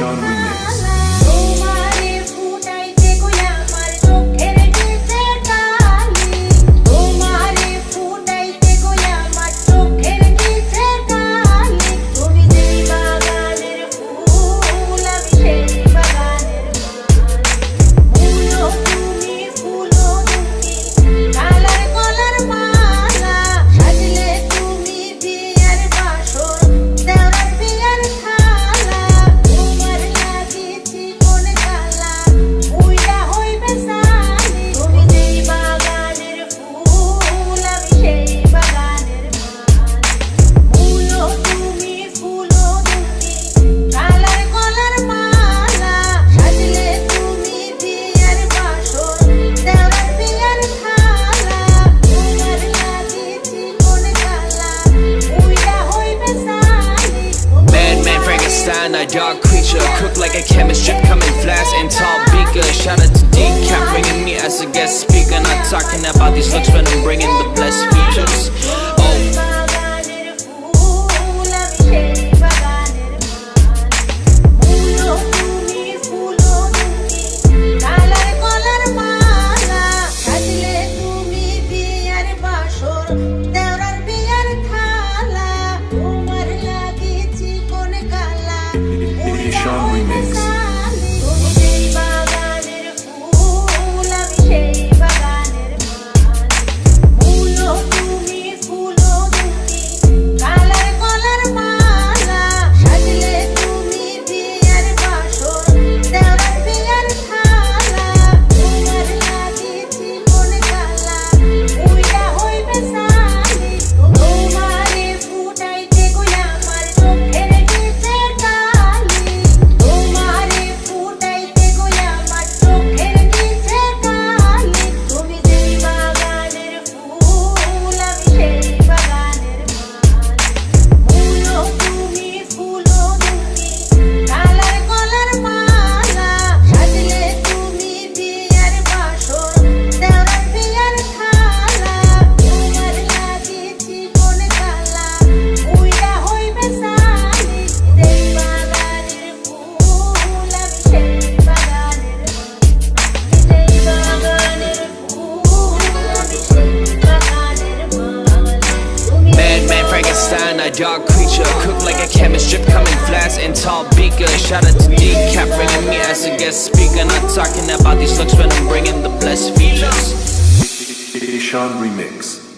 Sean Remix. dog creature Cook like a chemist, drip coming flash and tall beaker Shout out to Decap, bringing me as a guest speaker. Not talking about these looks, but I'm bringing the blessed feet a dark creature Cooked like a chemist strip coming flats in tall beaker Shout out to Decap bringing me as a guest speaker. Not talking about these looks when I'm bringing the blessed features. Sean Remix.